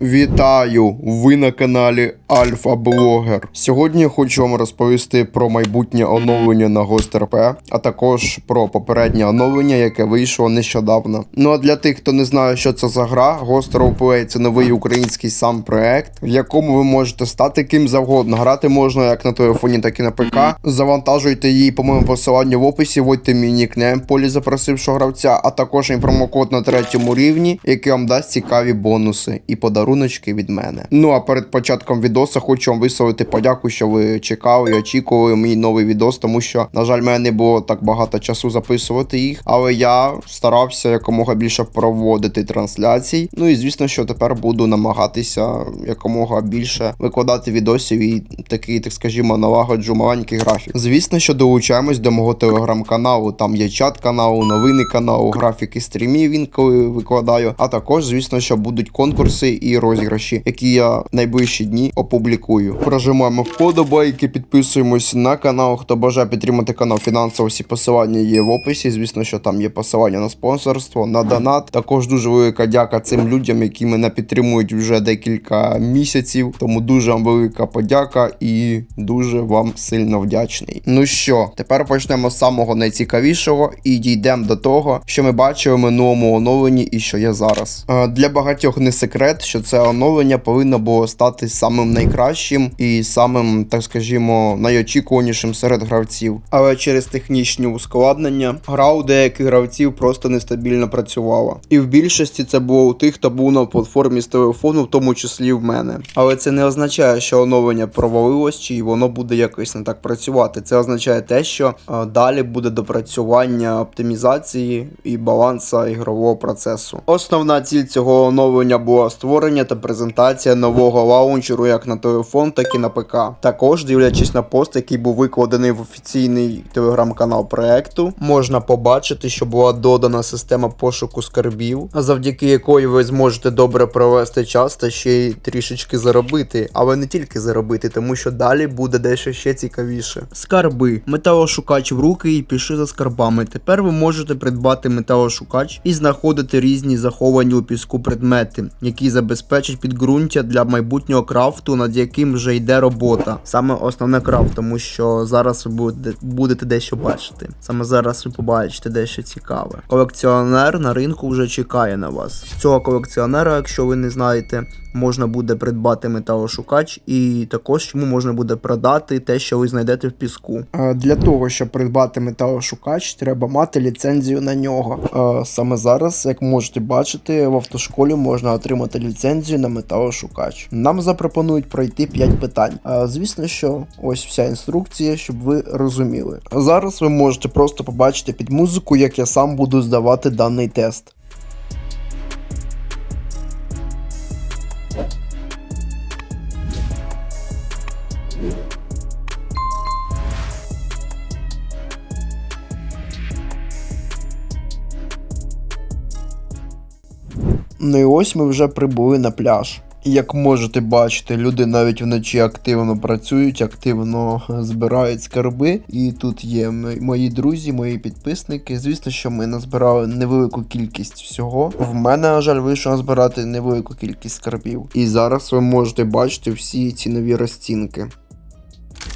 Вітаю! Ви на каналі Альфа Блогер. Сьогодні я хочу вам розповісти про майбутнє оновлення на RP, а також про попереднє оновлення, яке вийшло нещодавно. Ну а для тих, хто не знає, що це за гра, Ghost це новий український сам проект, в якому ви можете стати ким завгодно. Грати можна як на телефоні, так і на ПК. Завантажуйте її по моєму посиланню в описі, вводьте мій нікнейм полі запросившого гравця, а також і промокод на третьому рівні, який вам дасть цікаві бонуси і подаруночки від мене. Ну а перед початком відоса хочу вам висловити подяку, що ви чекали і очікували мій новий відос, тому що, на жаль, мене не було так багато часу записувати їх, але я старався якомога більше проводити трансляцій. Ну і звісно, що тепер буду намагатися якомога більше викладати відосів і такий, так скажімо, налагоджу маленький графік. Звісно, що долучаємось до мого телеграм-каналу. Там є чат каналу, новини каналу, графіки стрімів інколи викладаю. А також, звісно, що будуть конкурси і розіграші, які я найближчі дні опублікую. Прожимаємо вподобайки, підписуємось на канал. Хто бажає підтримати канал фінансово, всі посилання є в описі. Звісно, що там є посилання на спонсорство, на донат. Також дуже велика дяка цим людям, які мене підтримують вже декілька місяців. Тому дуже вам велика подяка і дуже вам сильно вдячний. Ну що, тепер почнемо з самого найцікавішого і дійдемо до того, що ми бачили в минулому оновленні і що є зараз. Е, Для багатьох не секрет, що це оновлення повинно було стати самим найкращим і самим, так скажімо, найочікуванішим серед гравців. Але через технічні ускладнення гра у деяких гравців просто нестабільно працювала. І в більшості це було у тих, хто був на платформі з телефону, в тому числі в мене. Але це не означає, що оновлення провалилось чи воно буде якось не так працювати. Це означає те, що е, далі буде допрацювання оптимізації і баланса ігрового процесу. Основна ціль цього оновлення була створення та презентація нового лаунчеру як на телефон, так і на ПК. Також, дивлячись на пост, який був викладений в офіційний телеграм-канал проекту, можна побачити, що була додана система пошуку скарбів, завдяки якої ви зможете добре провести час та ще й трішечки заробити, але не тільки заробити, тому що далі буде дещо ще цікавіше. Скарби. Металошукач в руки і піши за скарбами. Тепер ви можете придбати металошукач і знаходити різні заховані у піску предмети, які забезпечать підґрунтя для майбутнього крафту, над яким вже йде робота. Саме основне крафт, тому що зараз ви будете дещо бачити. Саме зараз ви побачите дещо цікаве. Колекціонер на ринку вже чекає на вас. Цього колекціонера, якщо ви не знаєте, можна буде придбати металошукач, і також йому можна буде продати те, що ви знайдете в піску. Для того, щоб придбати металошукач, треба мати ліцензію на нього. Саме зараз, як можете бачити, в автошколі можна отримати ліцензію на металошукач. Нам запропонують пройти 5 питань. Звісно, що ось вся інструкція, щоб ви розуміли. Зараз ви можете просто побачити під музику, як я сам буду здавати даний тест. Ну і ось ми вже прибули на пляж. І Як можете бачити, люди навіть вночі активно працюють, активно збирають скарби. І тут є мої друзі, мої підписники. Звісно, що ми назбирали невелику кількість всього. В мене, на жаль, вийшло назбирати невелику кількість скарбів. І зараз ви можете бачити всі ці нові розцінки.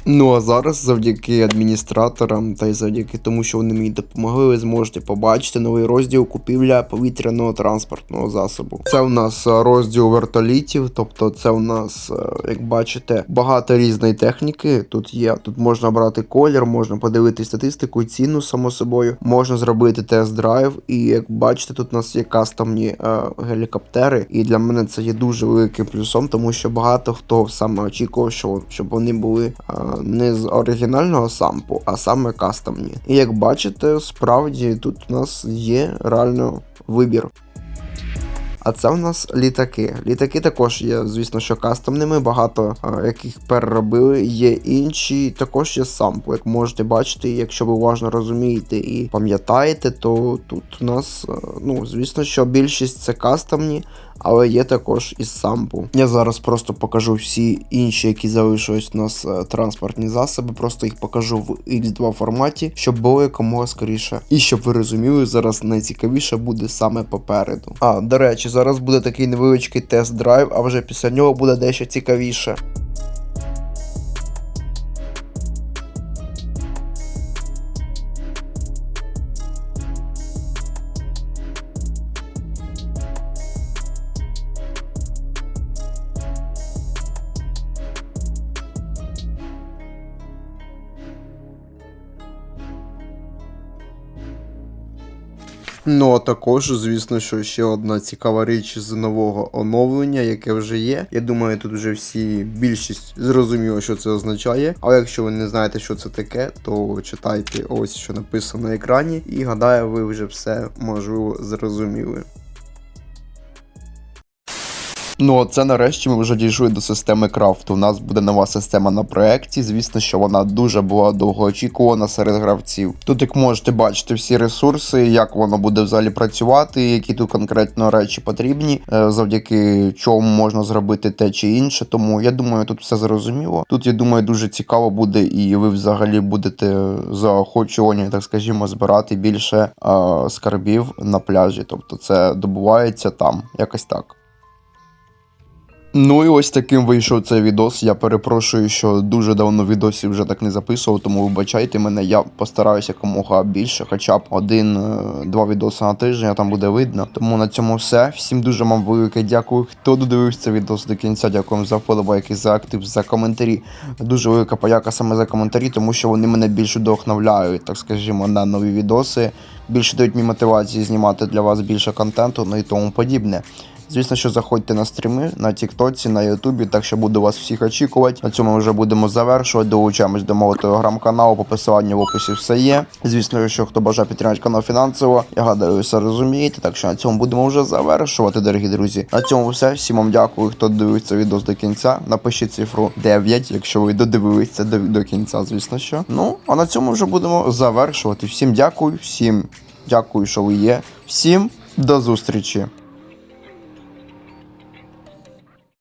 Ну а зараз, завдяки адміністраторам та й завдяки тому, що вони мені допомогли, ви зможете побачити новий розділ купівля повітряного транспортного засобу. Це у нас е, розділ вертолітів, тобто це у нас, е, як бачите, багато різної техніки. Тут є. Тут можна брати колір, можна подивитися статистику, ціну, само собою, можна зробити тест-драйв. І як бачите, тут у нас є кастомні е, гелікоптери. І для мене це є дуже великим плюсом, тому що багато хто саме очікував, що щоб вони були е, не з оригінального сампу, а саме кастомні. І як бачите, справді тут у нас є реально вибір. А це у нас літаки. Літаки також є, звісно, що кастомними, багато а, яких переробили. Є інші, також є сампл. Як можете бачити, якщо ви уважно розумієте і пам'ятаєте, то тут у нас, ну, звісно, що більшість це кастомні, але є також і сампу. Я зараз просто покажу всі інші, які залишились у нас е, транспортні засоби. Просто їх покажу в X2 форматі, щоб було якомога скоріше. І щоб ви розуміли, зараз найцікавіше буде саме попереду. А, до речі, зараз буде такий невеличкий тест-драйв, а вже після нього буде дещо цікавіше. Ну а також, звісно, що ще одна цікава річ з нового оновлення, яке вже є. Я думаю, тут вже всі більшість зрозуміло, що це означає. Але якщо ви не знаєте, що це таке, то читайте ось що написано на екрані, і гадаю, ви вже все можливо зрозуміли. Ну, це нарешті ми вже дійшли до системи крафту. У нас буде нова система на проєкті. Звісно, що вона дуже була довгоочікувана серед гравців. Тут, як можете бачити, всі ресурси, як воно буде взагалі працювати, які тут конкретно речі потрібні, е, завдяки чому можна зробити те чи інше. Тому я думаю, тут все зрозуміло. Тут я думаю, дуже цікаво буде, і ви взагалі будете заохочувані, так скажімо, збирати більше е, скарбів на пляжі. Тобто це добувається там, якось так. Ну і ось таким вийшов цей відос. Я перепрошую, що дуже давно відосів вже так не записував, тому вибачайте мене. Я постараюся якомога більше, хоча б один-два відоси на тиждень, а там буде видно. Тому на цьому все. Всім дуже вам велике дякую. Хто додивився відос до кінця, дякую за вподобайки, за актив, за коментарі. Дуже велика подяка саме за коментарі, тому що вони мене більше вдохновляють, так скажімо, на нові відоси. Більше дають мені мотивації знімати для вас більше контенту, ну і тому подібне. Звісно, що заходьте на стріми на Тіктоці, на Ютубі, так що буду вас всіх очікувати. На цьому ми вже будемо завершувати. Долучаємось до мого телеграм-каналу, по посиланню в описі все є. Звісно, що хто бажає підтримати канал фінансово, я гадаю, ви все розумієте. Так що на цьому будемо вже завершувати, дорогі друзі. На цьому все. Всім вам дякую, хто дивиться відео до кінця. Напишіть цифру 9, якщо ви додивилися до, до кінця, звісно що. Ну, а на цьому вже будемо завершувати. Всім дякую, всім дякую, що ви є. Всім до зустрічі.